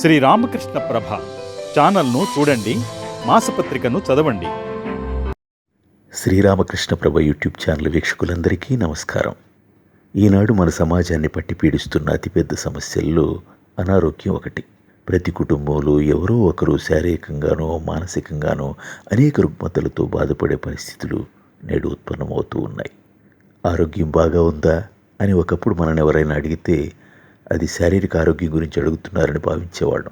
శ్రీ రామకృష్ణ ప్రభ ఛానల్ను చూడండి మాసపత్రికను చదవండి. శ్రీరామకృష్ణ ప్రభ యూట్యూబ్ ఛానల్ వీక్షకులందరికీ నమస్కారం. ఈనాడు మన సమాజాన్ని పట్టి పీడిస్తున్న అతిపెద్ద సమస్యల్లో అనారోగ్యం ఒకటి. ప్రతి కుటుంబంలో ఎవరో ఒకరు శారీరకంగానో మానసికంగానో అనేక రుగ్మతలతో బాధపడే పరిస్థితులు నేడు ఉత్పన్నమవుతూ ఉన్నాయి. ఆరోగ్యం బాగా ఉందా అని ఒకప్పుడు మనని ఎవరైనా అడిగితే అది శారీరక ఆరోగ్యం గురించి అడుగుతున్నారని భావించేవాళ్ళం.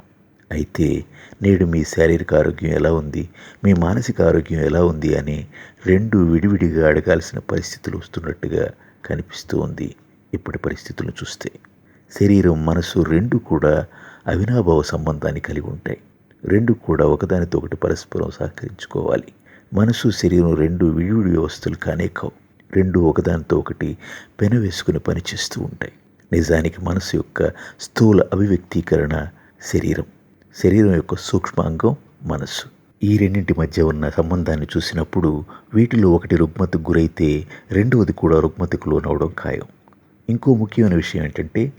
అయితే నేడు మీ శారీరక ఆరోగ్యం ఎలా ఉంది? మీ మానసిక ఆరోగ్యం ఎలా ఉంది? అని రెండు విడివిడిగా అడగాల్సిన పరిస్థితులు వస్తున్నట్టుగా కనిపిస్తూ ఉంది ఇప్పటి పరిస్థితులను చూస్తే. శరీరం మనసు రెండు కూడా అవినాభావ సంబంధాన్ని కలిగి ఉంటాయి. రెండు కూడా ఒకదానితో ఒకటి పరస్పరం సహకరించుకోవాలి. మనసు శరీరం రెండు విడివిడి వ్యవస్థలు కానే కావు. రెండు ఒకదానితో ఒకటి పెనవేసుకుని పనిచేస్తూ ఉంటాయి. నిజానికి మనసు యొక్క స్థూల అభివ్యక్తీకరణ శరీరం. శరీరం యొక్క సూక్ష్మాంగం మనస్సు. ఈ రెండింటి మధ్య ఉన్న సంబంధాన్ని చూసినప్పుడు వీటిలో ఒకటి రుగ్మతకు గురైతే రెండవది కూడా రుగ్మతకు లోనవడం ఖాయం. ఇంకో ముఖ్యమైన విషయం ఏంటంటే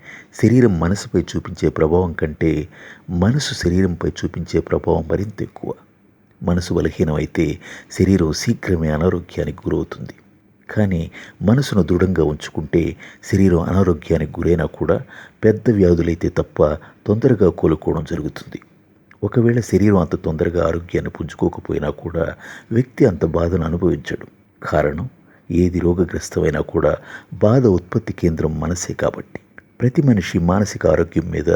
శరీరం మనసుపై చూపించే ప్రభావం కంటే మనసు శరీరంపై చూపించే ప్రభావం మరింత ఎక్కువ. మనసు బలహీనమైతే శరీరం శీఘ్రమే అనారోగ్యానికి గురవుతుంది. కానీ మనసును దృఢంగా ఉంచుకుంటే శరీరం అనారోగ్యానికి గురైనా కూడా పెద్ద వ్యాధులైతే తప్ప తొందరగా కోలుకోవడం జరుగుతుంది. ఒకవేళ శరీరం అంత తొందరగా ఆరోగ్యాన్ని పుంజుకోకపోయినా కూడా వ్యక్తి అంత బాధను అనుభవించడు. కారణం ఏది రోగగ్రస్తమైనా కూడా బాధ ఉత్పత్తి కేంద్రం మనసే కాబట్టి. ప్రతి మనిషి మానసిక ఆరోగ్యం మీద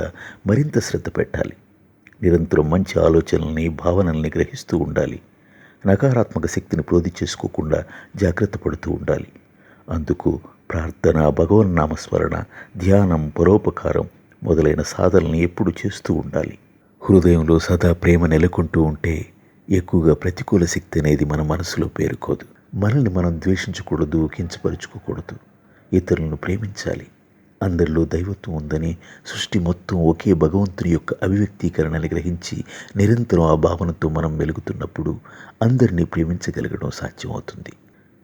మరింత శ్రద్ధ పెట్టాలి. నిరంతరం మంచి ఆలోచనల్ని భావనల్ని గ్రహిస్తూ ఉండాలి. నకారాత్మక శక్తిని ప్రోధి చేసుకోకుండా జాగ్రత్త పడుతూ ఉండాలి. అందుకు ప్రార్థన భగవన్నామస్మరణ ధ్యానం పరోపకారం మొదలైన సాధనల్ని ఎప్పుడు చేస్తూ ఉండాలి. హృదయంలో సదా ప్రేమ నెలకొంటూ ఉంటే ఎక్కువగా ప్రతికూల శక్తి అనేది మన మనసులో పేరుకోదు. మనల్ని మనం ద్వేషించకూడదు కించపరుచుకోకూడదు. ఇతరులను ప్రేమించాలి. అందరిలో దైవత్వం ఉందని సృష్టి మొత్తం ఒకే భగవంతుని యొక్క అభివ్యక్తీకరణని గ్రహించి నిరంతరం ఆ భావనతో మనం వెలుగుతున్నప్పుడు అందరినీ ప్రేమించగలగడం సాధ్యమవుతుంది.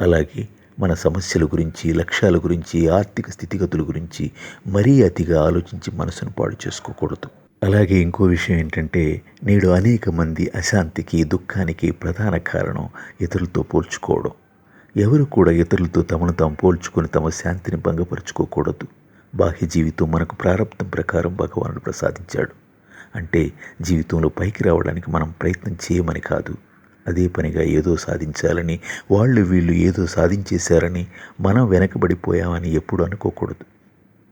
అలాగే మన సమస్యల గురించి లక్ష్యాల గురించి ఆర్థిక స్థితిగతుల గురించి మరీ అతిగా ఆలోచించి మనసును పాడు చేసుకోకూడదు. అలాగే ఇంకో విషయం ఏంటంటే నేడు అనేక మంది అశాంతికి దుఃఖానికి ప్రధాన కారణం ఇతరులతో పోల్చుకోవడం. ఎవరు కూడా ఇతరులతో తమను తాము పోల్చుకొని తమ శాంతిని భంగపరుచుకోకూడదు. బాహ్య జీవితం మనకు ప్రారంభం ప్రకారం భగవానుడు ప్రసాదించాడు. అంటే జీవితంలో పైకి రావడానికి మనం ప్రయత్నం చేయమని కాదు. అదే పనిగా ఏదో సాధించాలని వాళ్ళు వీళ్ళు ఏదో సాధించేశారని మనం వెనకబడిపోయామని ఎప్పుడు అనుకోకూడదు.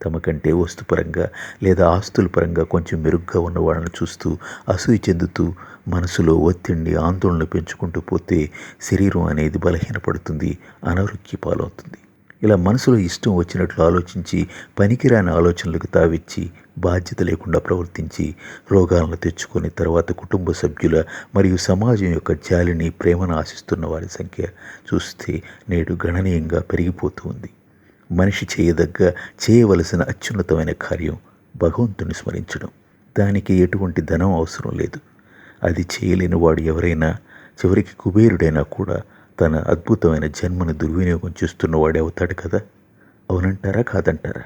తమ కంటే వస్తుపరంగా లేదా ఆస్తుల పరంగా కొంచెం మెరుగ్గా ఉన్న వాళ్ళని చూస్తూ అసూయ చెందుతూ మనసులో ఒత్తిడిని ఆందోళన పెంచుకుంటూ పోతే శరీరం అనేది బలహీనపడుతుంది అనారోగ్య పాలవుతుంది. ఇలా మనసులో ఇష్టం వచ్చినట్లు ఆలోచించి పనికిరాని ఆలోచనలకు తావిచ్చి బాధ్యత లేకుండా ప్రవర్తించి రోగాలను తెచ్చుకొని తర్వాత కుటుంబ సభ్యుల మరియు సమాజం యొక్క జాలిని ప్రేమను ఆశిస్తున్న వారి సంఖ్య చూస్తే నేడు గణనీయంగా పెరిగిపోతూ ఉంది. మనిషి చేయదగ్గ చేయవలసిన అత్యున్నతమైన కార్యం భగవంతుని స్మరించడం. దానికి ఎటువంటి ధనం అవసరం లేదు. అది చేయలేని వాడు ఎవరైనా చివరికి కుబేరుడైనా కూడా తన అద్భుతమైన జన్మను దుర్వినియోగం చేస్తున్నవాడే అవుతాడు కదా? అవునంటారా? కాదంటారా?